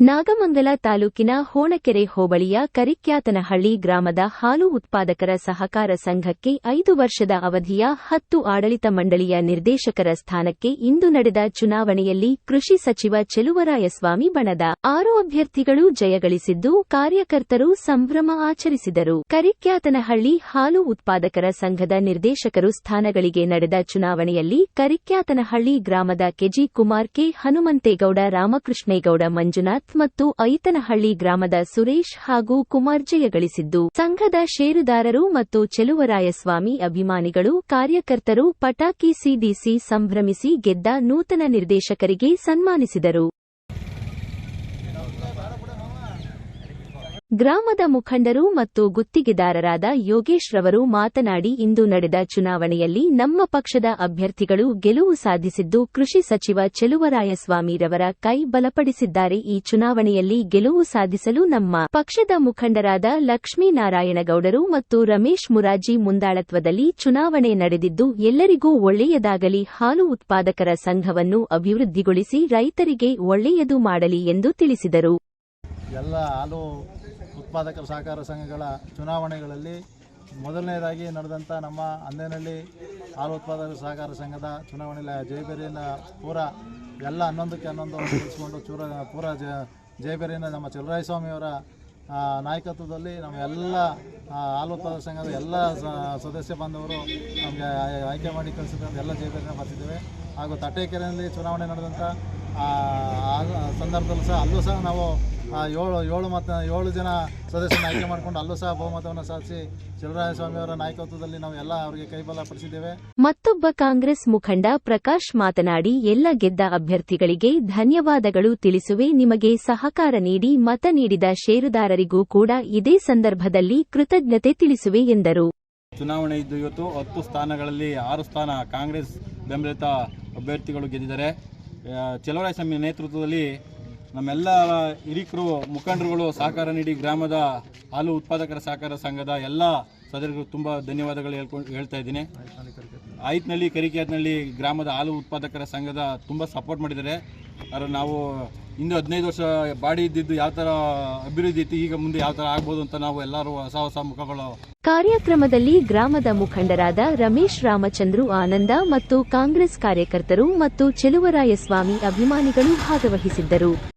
ನಾಗಮಂಗಲ ತಾಲೂಕಿನ ಹೋಣಕೆರೆ ಹೋಬಳಿಯ ಕರಿಕ್ಯಾತನಹಳ್ಳಿ ಗ್ರಾಮದ ಹಾಲು ಉತ್ಪಾದಕರ ಸಹಕಾರ ಸಂಘಕ್ಕೆ ಐದು ವರ್ಷದ ಅವಧಿಯ ಹತ್ತು ಆಡಳಿತ ಮಂಡಳಿಯ ನಿರ್ದೇಶಕರ ಸ್ಥಾನಕ್ಕೆ ಇಂದು ನಡೆದ ಚುನಾವಣೆಯಲ್ಲಿ ಕೃಷಿ ಸಚಿವ ಚೆಲುವರಾಯಸ್ವಾಮಿ ಬಣದ. ಆರು ಅಭ್ಯರ್ಥಿಗಳು ಜಯಗಳಿಸಿದ್ದು ಕಾರ್ಯಕರ್ತರು ಸಂಭ್ರಮ ಆಚರಿಸಿದರು. ಕರಿಕ್ಯಾತನಹಳ್ಳಿ ಹಾಲು ಉತ್ಪಾದಕರ ಸಂಘದ ನಿರ್ದೇಶಕರು ಸ್ಥಾನಗಳಿಗೆ ನಡೆದ ಚುನಾವಣೆಯಲ್ಲಿ ಕರಿಕ್ಯಾತನಹಳ್ಳಿ ಗ್ರಾಮದ ಕೆಜಿ ಕುಮಾರ್ ಕೆ ಹನುಮಂತೇಗೌಡ, ರಾಮಕೃಷ್ಣೇಗೌಡ, ಮಂಜುನಾಥ್ ಮತ್ತು ಐತನಹಳ್ಳಿ ಗ್ರಾಮದ ಸುರೇಶ್ ಹಾಗೂ ಕುಮಾರ್ ಜಯಗಳಿಸಿದ್ದು, ಸಂಘದ ಷೇರುದಾರರು ಮತ್ತು ಚೆಲುವರಾಯಸ್ವಾಮಿ ಅಭಿಮಾನಿಗಳು, ಕಾರ್ಯಕರ್ತರು ಪಟಾಕಿ ಸಿಡಿಸಿ ಸಂಭ್ರಮಿಸಿ ಗೆದ್ದ ನೂತನ ನಿರ್ದೇಶಕರಿಗೆ ಸನ್ಮಾನಿಸಿದರು. ಗ್ರಾಮದ ಮುಖಂಡರು ಮತ್ತು ಗುತ್ತಿಗೆದಾರರಾದ ಯೋಗೇಶ್ ರವರು ಮಾತನಾಡಿ, ಇಂದು ನಡೆದ ಚುನಾವಣೆಯಲ್ಲಿ ನಮ್ಮ ಪಕ್ಷದ ಅಭ್ಯರ್ಥಿಗಳು ಗೆಲುವು ಸಾಧಿಸಿದ್ದು, ಕೃಷಿ ಸಚಿವ ಚೆಲುವರಾಯಸ್ವಾಮಿರವರ ಕೈ ಬಲಪಡಿಸಿದ್ದಾರೆ. ಈ ಚುನಾವಣೆಯಲ್ಲಿ ಗೆಲುವು ಸಾಧಿಸಲು ನಮ್ಮ ಪಕ್ಷದ ಮುಖಂಡರಾದ ಲಕ್ಷ್ಮೀನಾರಾಯಣಗೌಡರು ಮತ್ತು ರಮೇಶ್ ಮುರಾಜಿ ಮುಂದಾಳತ್ವದಲ್ಲಿ ಚುನಾವಣೆ ನಡೆದಿದ್ದು, ಎಲ್ಲರಿಗೂ ಒಳ್ಳೆಯದಾಗಲಿ, ಹಾಲು ಉತ್ಪಾದಕರ ಸಂಘವನ್ನು ಅಭಿವೃದ್ಧಿಗೊಳಿಸಿ ರೈತರಿಗೆ ಒಳ್ಳೆಯದು ಮಾಡಲಿ ಎಂದು ತಿಳಿಸಿದರು. ಎಲ್ಲ ಹಾಲು ಉತ್ಪಾದಕರ ಸಹಕಾರ ಸಂಘಗಳ ಚುನಾವಣೆಗಳಲ್ಲಿ ಮೊದಲನೇದಾಗಿ ನಡೆದಂಥ ನಮ್ಮ ಅಂದೇನಹಳ್ಳಿ ಹಾಲು ಉತ್ಪಾದಕರ ಸಹಕಾರ ಸಂಘದ ಚುನಾವಣೆಯಲ್ಲಿ ಜಯಬೇರಿಯನ್ನು ಪೂರ ಎಲ್ಲ ಹನ್ನೊಂದಕ್ಕೆ ಹನ್ನೊಂದು ತಿಳಿಸ್ಕೊಂಡು ಚೂರ ಪೂರ ಜ ಜಯಬೇರಿಯನ್ನು ನಮ್ಮ ಚಲರಾಯಸ್ವಾಮಿಯವರ ನಾಯಕತ್ವದಲ್ಲಿ ನಮ್ಮ ಎಲ್ಲ ಹಾಲು ಉತ್ಪಾದಕ ಸಂಘದ ಎಲ್ಲ ಸದಸ್ಯ ಬಾಂಧವರು ನಮಗೆ ಆಯ್- ಆಯ್ಕೆ ಮಾಡಿ ಕಳಿಸಿದಂಥ ಎಲ್ಲ ಜಯಬೇರಿನ ಬರ್ತಿದ್ದೇವೆ. ಹಾಗೂ ತಟ್ಟೆಕೆರೆಯಲ್ಲಿ ಚುನಾವಣೆ ನಡೆದಂಥ ಸಂದರ್ಭದಲ್ಲೂ ಸಹ ಅಲ್ಲೂ ಸಹ ನಾವು ಏಳು ಏಳು ಮತ ಏಳು ಜನ ಸದಸ್ಯರನ್ನು ಆಯ್ಕೆ ಮಾಡಿಕೊಂಡು ಅಲ್ಲೂ ಸಹ ಬಹುಮತವನ್ನು ಸಾಧಿಸಿ ಅವರ ನಾಯಕತ್ವದಲ್ಲಿ ನಾವು ಎಲ್ಲ ಅವರಿಗೆ ಕೈಬಲ ಪಡಿಸಿದ್ದೇವೆ. ಮತ್ತೊಬ್ಬ ಕಾಂಗ್ರೆಸ್ ಮುಖಂಡ ಪ್ರಕಾಶ್ ಮಾತನಾಡಿ ಎಲ್ಲ ಗೆದ್ದ ಅಭ್ಯರ್ಥಿಗಳಿಗೆ ಧನ್ಯವಾದಗಳು ತಿಳಿಸುವೆ. ನಿಮಗೆ ಸಹಕಾರ ನೀಡಿ ಮತ ನೀಡಿದ ಷೇರುದಾರರಿಗೂ ಕೂಡ ಇದೇ ಸಂದರ್ಭದಲ್ಲಿ ಕೃತಜ್ಞತೆ ತಿಳಿಸುವೆ ಎಂದರು. ಚುನಾವಣೆ ಇದ್ದು ಇವತ್ತು ಹತ್ತು ಸ್ಥಾನಗಳಲ್ಲಿ ಆರು ಸ್ಥಾನ ಕಾಂಗ್ರೆಸ್ ಬೆಂಬಲಿತ ಅಭ್ಯರ್ಥಿಗಳು ಗೆದ್ದಿದ್ದಾರೆ. ಸ್ವಾಮಿ ನೇತೃತ್ವದಲ್ಲಿ ನಮ್ಮೆಲ್ಲ ಹಿರಿಕರು, ಮುಖಂಡರುಗಳು ಸಹಕಾರ ನೀಡಿ ಗ್ರಾಮದ ಹಾಲು ಉತ್ಪಾದಕರ ಸಹಕಾರ ಸಂಘದ ಎಲ್ಲ ಸದಸ್ಯರಿಗೂ ತುಂಬ ಧನ್ಯವಾದಗಳು ಹೇಳ್ಕೊಂಡು ಹೇಳ್ತಾ ಇದ್ದೀನಿ. ಆಯ್ತಿನಲ್ಲಿ ಕರಿಕೆಯತ್ನಲ್ಲಿ ಗ್ರಾಮದ ಹಾಲು ಉತ್ಪಾದಕರ ಸಂಘದ ತುಂಬ ಸಪೋರ್ಟ್ ಮಾಡಿದ್ದಾರೆ. ಆದರೆ ನಾವು ಇಂದು ಹದಿನೈದು ವರ್ಷ ಬಾಡಿ ಇದ್ದಿದ್ದು ಯಾವ ಥರ ಅಭಿವೃದ್ಧಿ ಇತ್ತು, ಈಗ ಮುಂದೆ ಯಾವ ಥರ ಆಗ್ಬೋದು ಅಂತ ನಾವು ಎಲ್ಲರೂ ಹೊಸ ಹೊಸ ಮುಖಗಳು. ಕಾರ್ಯಕ್ರಮದಲ್ಲಿ ಗ್ರಾಮದ ಮುಖಂಡರಾದ ರಮೇಶ್ ರಾಮಚಂದ್ರು ಆನಂದ ಮತ್ತು ಕಾಂಗ್ರೆಸ್ ಕಾರ್ಯಕರ್ತರು ಮತ್ತು ಚೆಲುವರಾಯಸ್ವಾಮಿ ಅಭಿಮಾನಿಗಳು ಭಾಗವಹಿಸಿದ್ದರು.